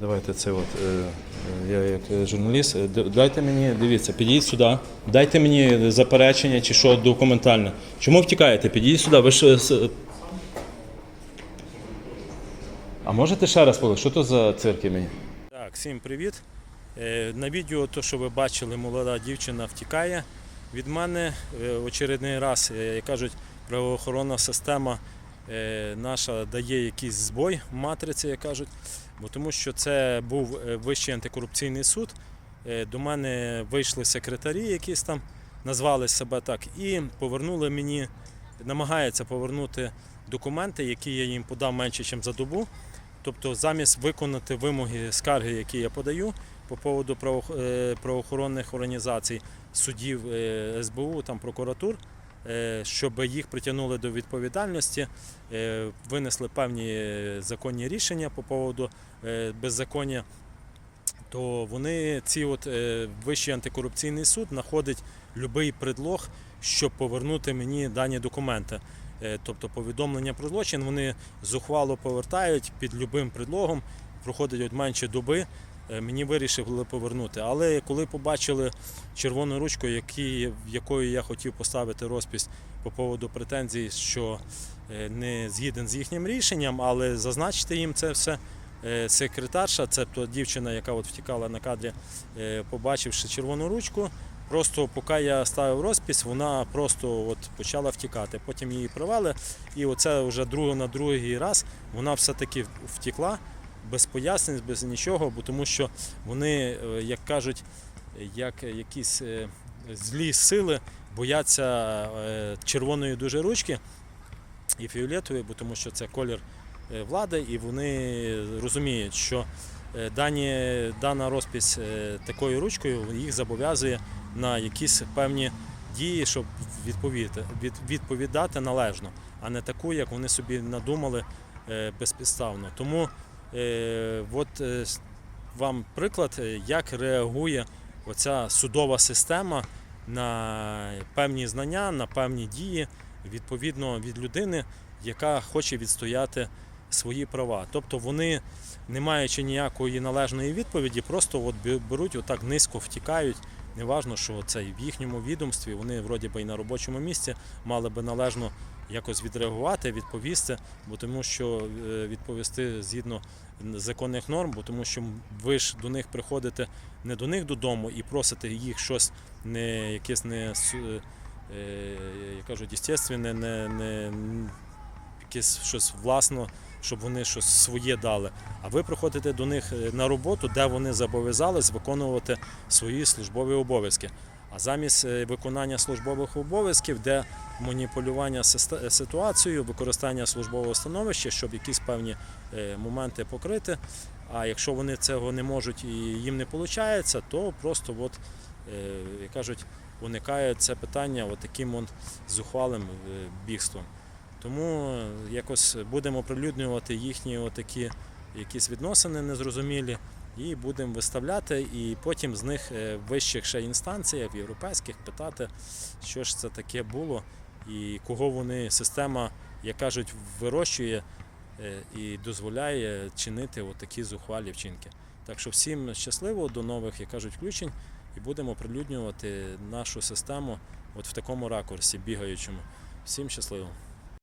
Давайте це от е, е, я як е, журналіст. Дайте мені, дивіться, підійдіть сюди. Дайте мені заперечення чи що документальне. Чому втікаєте? Підійдіть сюди. Ви ж. А можете ще раз povedати, що то за цирки мені? Так, всім привіт. На відео, то, що ви бачили, молода дівчина втікає від мене. Очередний раз, як кажуть, правоохоронна система наша дає якийсь збой матриці, як кажуть. Бо тому що це був е, Вищий антикорупційний суд. Е, До мене вийшли секретарі, якісь там назвали себе так, і повернули мені, намагаються повернути документи, які я їм подав менше, ніж за добу. Тобто, замість виконати вимоги скарги, які я подаю по поводу е, правоохоронних організацій, судів е, СБУ, там прокуратур, е, щоб їх притягнули до відповідальності, е, винесли певні е, законні рішення по поводу е, беззаконня, то вони ці от е, Вищий антикорупційний суд знаходить будь-який предлог, щоб повернути мені дані документи. Е, Тобто повідомлення про злочин вони зухвало повертають під будь-яким предлогом, проходить от менше доби. Е, Мені вирішили повернути. Але коли побачили червону ручку, які, якою я хотів поставити розпис по поводу претензій, що е, не згіден з їхнім рішенням, але зазначити їм це все. е, Секретарша, це та дівчина, яка от втікала на кадрі, побачивши червону ручку, Просто поки я ставив розпис, вона просто от почала втікати. Потім її привели, і оце вже друг, на другий раз вона все-таки втекла без пояснень, без нічого, бо тому що вони, е, як кажуть, як якісь е, злі сили бояться е, червоної дуже ручки і фіолетової, бо тому що це колір влади, і вони розуміють, що дані, дана розпис е, такою ручкою їх зобов'язує на якісь певні дії, щоб відповідати, від, відповідати належно, а не таку, як вони собі надумали безпідставно. Тому от е, вам приклад, е, як реагує оця судова система на певні знання, на певні дії відповідно від людини, яка хоче відстояти свої права. Тобто вони, не маючи ніякої належної відповіді, просто от бе- беруть отак низько втікають. Неважно, що це в їхньому відомстві, вони вроді би і на робочому місці мали би належно якось відреагувати, відповісти, бо тому що е, відповісти згідно законних норм, бо тому що ви ж до них приходите не до них додому і просите їх щось не якесь не су- е, я кажу, естественне, не, не якесь щось власно, щоб вони щось своє дали. А ви приходите до них е, на роботу, де вони зобов'язались виконувати свої службові обов'язки. А замість е, виконання службових обов'язків, де маніпулювання ситуацією, використання службового становища, щоб якісь певні е, моменти покрити. А якщо вони цього не можуть і їм не виходить, то просто от, е, як кажуть, уникає це питання от таким от зухвалим е, бігством. Тому е, якось будемо оприлюднювати їхні отакі якісь відносини незрозумілі і будемо виставляти, і потім з них е, в вищих ще інстанціях, європейських, питати, що ж це таке було і кого вони, система, як кажуть, вирощує е, і дозволяє чинити отакі зухвалі вчинки. Так що всім щасливо, до нових, як кажуть, включень, і будемо оприлюднювати нашу систему от в такому ракурсі бігаючому. Всім щасливо!